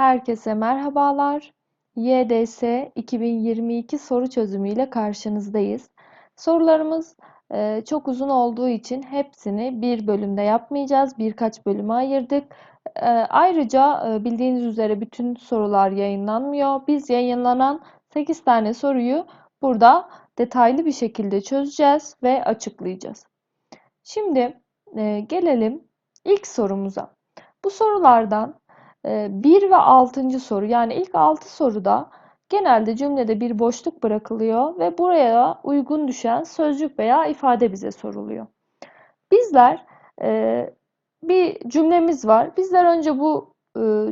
Herkese merhabalar. YDS 2022 soru çözümüyle karşınızdayız. Sorularımız e, çok uzun olduğu için hepsini bir bölümde yapmayacağız. Birkaç bölüme ayırdık. E, ayrıca e, bildiğiniz üzere bütün sorular yayınlanmıyor. Biz yayınlanan 8 tane soruyu burada detaylı bir şekilde çözeceğiz ve açıklayacağız. Şimdi gelelim ilk sorumuza. Bu sorulardan 1 ve 6. soru yani ilk 6 soruda genelde cümlede bir boşluk bırakılıyor ve buraya uygun düşen sözcük veya ifade bize soruluyor. Bizler bir cümlemiz var. Bizler önce bu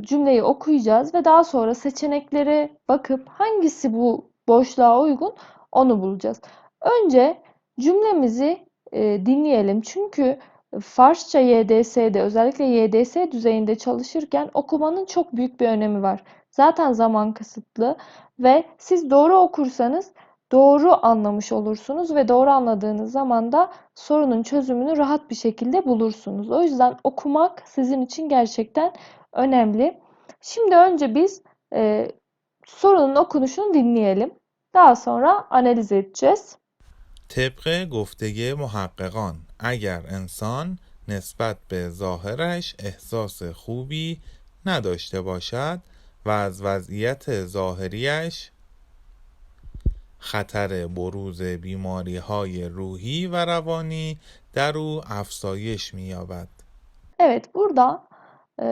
cümleyi okuyacağız ve daha sonra seçeneklere bakıp hangisi bu boşluğa uygun onu bulacağız. Önce cümlemizi dinleyelim. Çünkü Farsça YDS'de özellikle YDS düzeyinde çalışırken okumanın çok büyük bir önemi var. Zaten zaman kısıtlı ve siz doğru okursanız doğru anlamış olursunuz ve doğru anladığınız zaman da sorunun çözümünü rahat bir şekilde bulursunuz. O yüzden okumak sizin için gerçekten önemli. Şimdi önce biz e, sorunun okunuşunu dinleyelim. Daha sonra analiz edeceğiz. طبق گفته محققان اگر انسان نسبت به ظاهرش احساس خوبی نداشته باشد و از وضعیت ظاهریش خطر بروز بیماری های روحی و روانی در او افزایش می‌یابد. Evet burada e,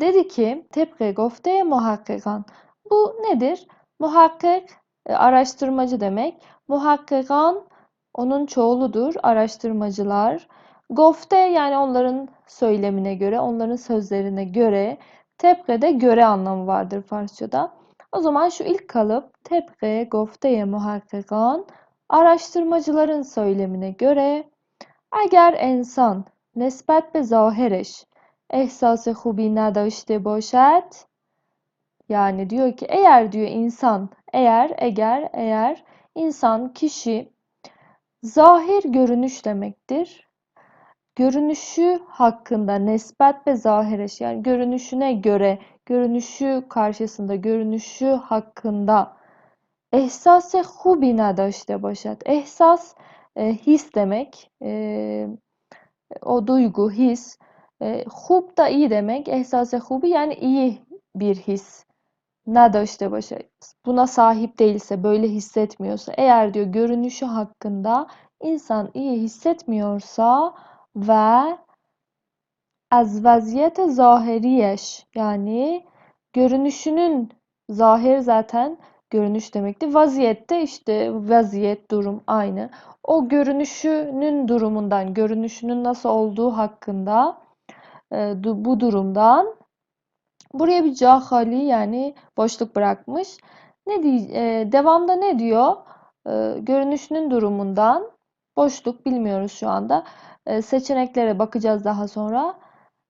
dedi ki tepki gofte muhakkikan. Bu nedir? Muhakkik e, araştırmacı demek. Muhakkikan onun çoğuludur araştırmacılar. Gofte yani onların söylemine göre, onların sözlerine göre, tepke de göre anlamı vardır Farsçada. O zaman şu ilk kalıp tepke gofteye muhakkikan araştırmacıların söylemine göre eğer insan نسبت به ظاهرش احساس خوبی نداشته باشد yani diyor ki eğer diyor insan eğer eğer eğer insan kişi Zahir görünüş demektir. Görünüşü hakkında nesbet ve zahireş yani görünüşüne göre, görünüşü karşısında, görünüşü hakkında ehsas-ı hubi nadaşte başat. Ehsas e, his demek. E, o duygu, his. E, hub da iyi demek. Ehsas-ı hubi yani iyi bir his işte başa buna sahip değilse, böyle hissetmiyorsa, eğer diyor görünüşü hakkında insan iyi hissetmiyorsa ve az vaziyete zahiriyeş yani görünüşünün zahir zaten görünüş demekti. Vaziyette işte vaziyet durum aynı. O görünüşünün durumundan, görünüşünün nasıl olduğu hakkında bu durumdan Buraya bir cahali yani boşluk bırakmış. Ne diye, e, devamda ne diyor? E, görünüşünün durumundan boşluk bilmiyoruz şu anda. E, seçeneklere bakacağız daha sonra.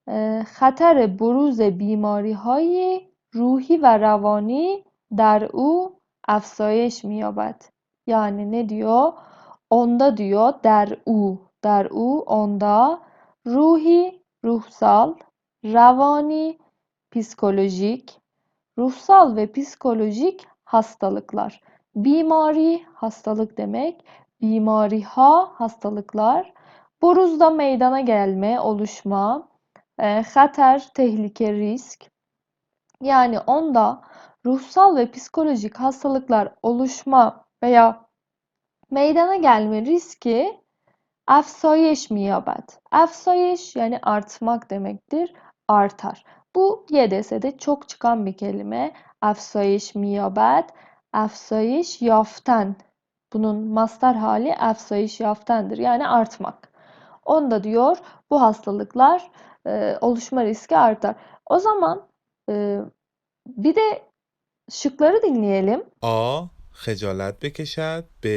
E, خطر بروز بیماری های روحی و روانی در او افزایش مییابد. Yani ne diyor? Onda diyor der u, der u onda ruhi ruhsal, ravani psikolojik, ruhsal ve psikolojik hastalıklar. Bimari hastalık demek. Bimariha hastalıklar. Boruzda meydana gelme, oluşma, e, hater, tehlike, risk. Yani onda ruhsal ve psikolojik hastalıklar oluşma veya meydana gelme riski afsayiş miyabet. Afsayiş yani artmak demektir. Artar. Bu YDS'de çok çıkan bir kelime. Afsayiş miyabet, afsayiş yaften. Bunun mastar hali afsayiş yaftendir. Yani artmak. Onda diyor bu hastalıklar e, oluşma riski artar. O zaman e, bir de şıkları dinleyelim. A. خجالت بکشد B.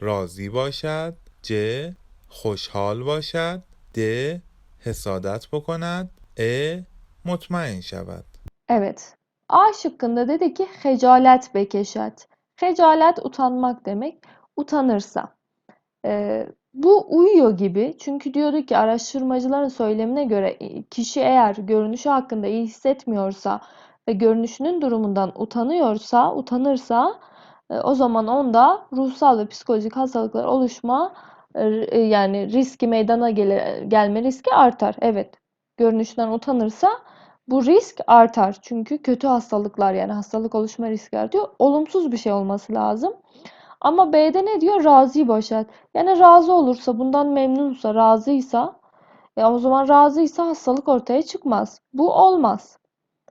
راضی باشد C. خوشحال باشد D. حسادت بکند E. mutmain şevet. Evet. A şıkkında dedi ki hecalet bekeşet. Hecalet utanmak demek. Utanırsa. Ee, bu uyuyor gibi. Çünkü diyordu ki araştırmacıların söylemine göre kişi eğer görünüşü hakkında iyi hissetmiyorsa ve görünüşünün durumundan utanıyorsa, utanırsa e, o zaman onda ruhsal ve psikolojik hastalıklar oluşma e, yani riski meydana gele- gelme riski artar. Evet. Görünüşünden utanırsa bu risk artar. Çünkü kötü hastalıklar yani hastalık oluşma riski artıyor. Olumsuz bir şey olması lazım. Ama B'de ne diyor? Razı başat. Yani razı olursa, bundan memnunsa, razıysa e o zaman razıysa hastalık ortaya çıkmaz. Bu olmaz.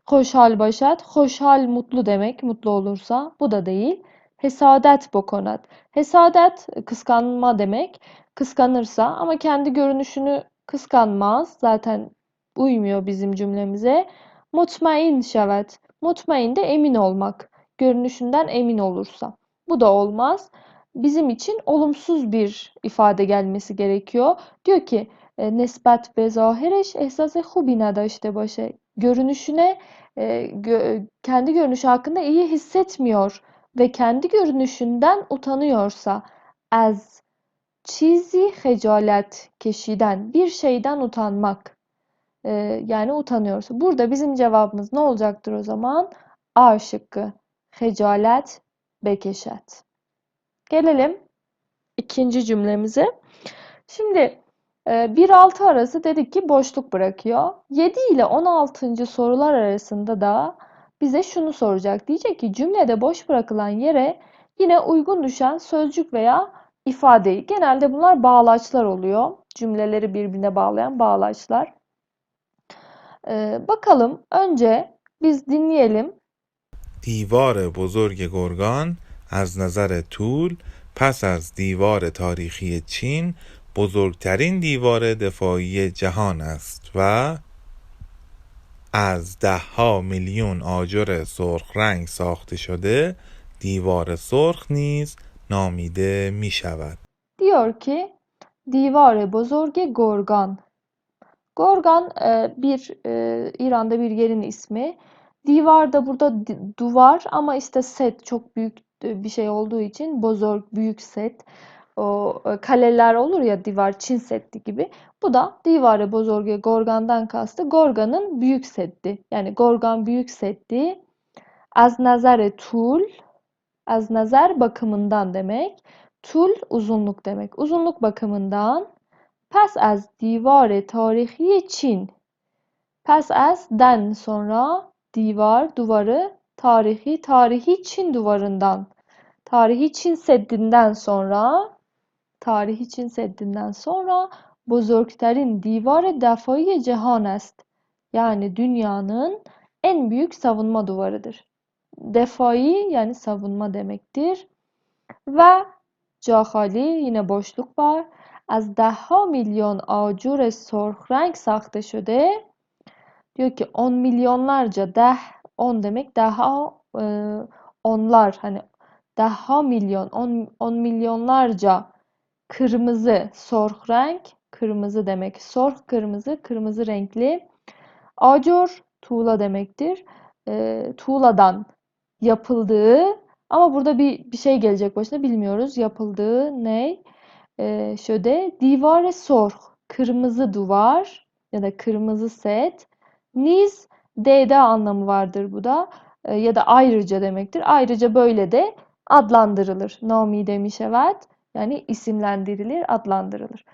Xoşhal başat. Xoşhal mutlu demek. Mutlu olursa. Bu da değil. Hesadet bokonat. Hesadet kıskanma demek. Kıskanırsa ama kendi görünüşünü kıskanmaz. Zaten uymuyor bizim cümlemize. Mutmain şevet. Mutmain de emin olmak. Görünüşünden emin olursa. Bu da olmaz. Bizim için olumsuz bir ifade gelmesi gerekiyor. Diyor ki e, nesbet ve zahireş esas hubina da işte başa görünüşüne e, kendi görünüşü hakkında iyi hissetmiyor ve kendi görünüşünden utanıyorsa az çizi hecalet keşiden bir şeyden utanmak e, yani utanıyorsa. Burada bizim cevabımız ne olacaktır o zaman? A şıkkı. Hecalet bekeşet. Gelelim ikinci cümlemize. Şimdi 1-6 arası dedik ki boşluk bırakıyor. 7 ile 16. sorular arasında da bize şunu soracak. Diyecek ki cümlede boş bırakılan yere yine uygun düşen sözcük veya ifadeyi. Genelde bunlar bağlaçlar oluyor. Cümleleri birbirine bağlayan bağlaçlar. Ee, bakalım önce biz dinleyelim. دیوار بزرگ گرگان از نظر طول پس از دیوار تاریخی چین بزرگترین دیوار دفاعی جهان است و از دهها میلیون آجر سرخ رنگ ساخته شده دیوار سرخ نیز نامیده می شود. Diyor ki Divar-ı Bozorge Gorgan. Gorgan e, bir e, İran'da bir yerin ismi. Divar da burada duvar ama işte set çok büyük e, bir şey olduğu için Bozorg büyük set. O kaleler olur ya divar Çin Seddi gibi. Bu da Divar-ı Bozorge Gorgan'dan kastı Gorgan'ın büyük seddi. Yani Gorgan büyük seddi. Az nazare tul Az nazar bakımından demek. Tul uzunluk demek. Uzunluk bakımından pes az divar tarihi Çin. Pes az den sonra divar duvarı tarihi tarihi Çin duvarından. Tarihi Çin Seddi'nden sonra tarihi Çin Seddi'nden sonra bozorgterin divarı defayı cihan est. Yani dünyanın en büyük savunma duvarıdır. Defai yani savunma demektir. Ve cahali yine boşluk var. Az daha milyon acur سرخ renk ساخته şöyle. Diyor ki on milyonlarca deh on demek daha e, onlar hani daha milyon on, on milyonlarca kırmızı sorh renk kırmızı demek. Sorh kırmızı kırmızı renkli. Acur tuğla demektir. E, tuğladan yapıldığı ama burada bir bir şey gelecek başına bilmiyoruz. Yapıldığı ne? Ee, şöyle divare sorh kırmızı duvar ya da kırmızı set. Niz D'de anlamı vardır bu da Ee, ya da ayrıca demektir. Ayrıca böyle de adlandırılır. Nomi demiş evet. Yani isimlendirilir, adlandırılır.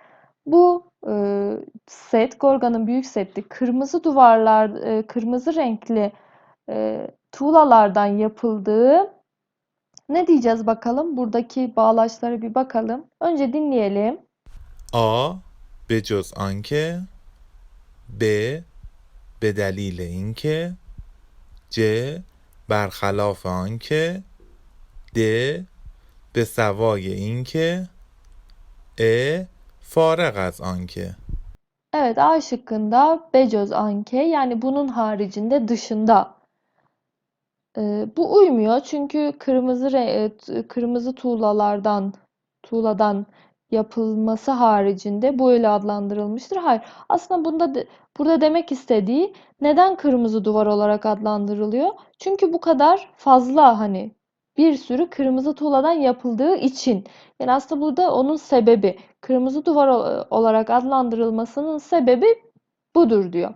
Bu e, set, Gorga'nın büyük setti. Kırmızı duvarlar, e, kırmızı renkli e, tuğlalardan yapıldığı ne diyeceğiz bakalım? Buradaki bağlaçlara bir bakalım. Önce dinleyelim. A به جز آنکه ب به دلیل اینکه ع برخلاف آنکه د به سوای اینکه ا فارغ از آنکه Evet A şıkkında becoz anke yani bunun haricinde dışında. bu uymuyor çünkü kırmızı e, kırmızı tuğlalardan tuğladan yapılması haricinde bu öyle adlandırılmıştır. Hayır. Aslında bunda de- burada demek istediği neden kırmızı duvar olarak adlandırılıyor? Çünkü bu kadar fazla hani bir sürü kırmızı tuğladan yapıldığı için. Yani aslında burada onun sebebi kırmızı duvar o- olarak adlandırılmasının sebebi budur diyor.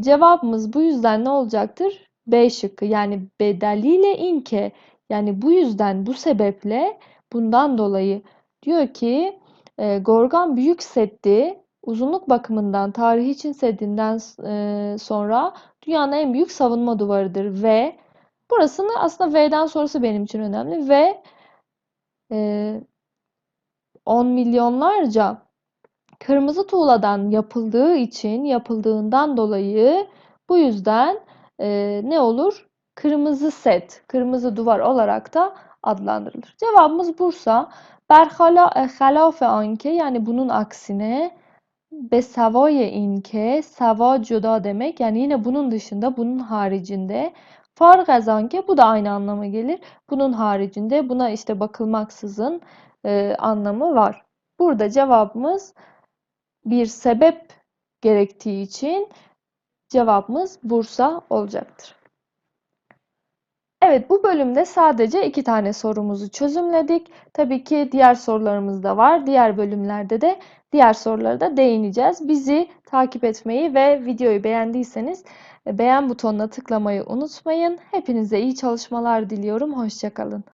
Cevabımız bu yüzden ne olacaktır? B şıkkı. Yani bedeliyle inke. Yani bu yüzden, bu sebeple, bundan dolayı diyor ki e, Gorgan Büyük Seddi uzunluk bakımından tarihi Çin Seddi'nden e, sonra dünyanın en büyük savunma duvarıdır ve burasını aslında V'den sonrası benim için önemli ve e, on milyonlarca kırmızı tuğladan yapıldığı için yapıldığından dolayı bu yüzden e, ne olur? Kırmızı set, kırmızı duvar olarak da adlandırılır. Cevabımız Bursa. Berhala halafe anke yani bunun aksine be savoye inke sava cuda demek yani yine bunun dışında bunun haricinde fark az anke bu da aynı anlama gelir. Bunun haricinde buna işte bakılmaksızın e, anlamı var. Burada cevabımız bir sebep gerektiği için cevabımız Bursa olacaktır. Evet bu bölümde sadece iki tane sorumuzu çözümledik. Tabii ki diğer sorularımız da var. Diğer bölümlerde de diğer sorulara da değineceğiz. Bizi takip etmeyi ve videoyu beğendiyseniz beğen butonuna tıklamayı unutmayın. Hepinize iyi çalışmalar diliyorum. Hoşçakalın.